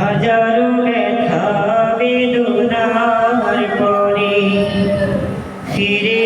হাজারো ব্যথা বেদনার পরে। ফিরে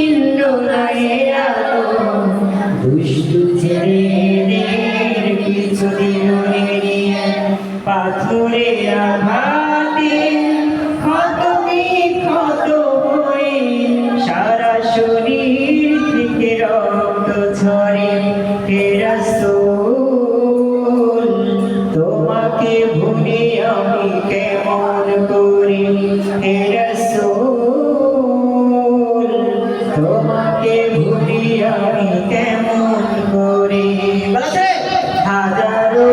ভিন্ন লাগে আলো দুষ্টু ছেলেদের কিছুদিন পাথরে আভা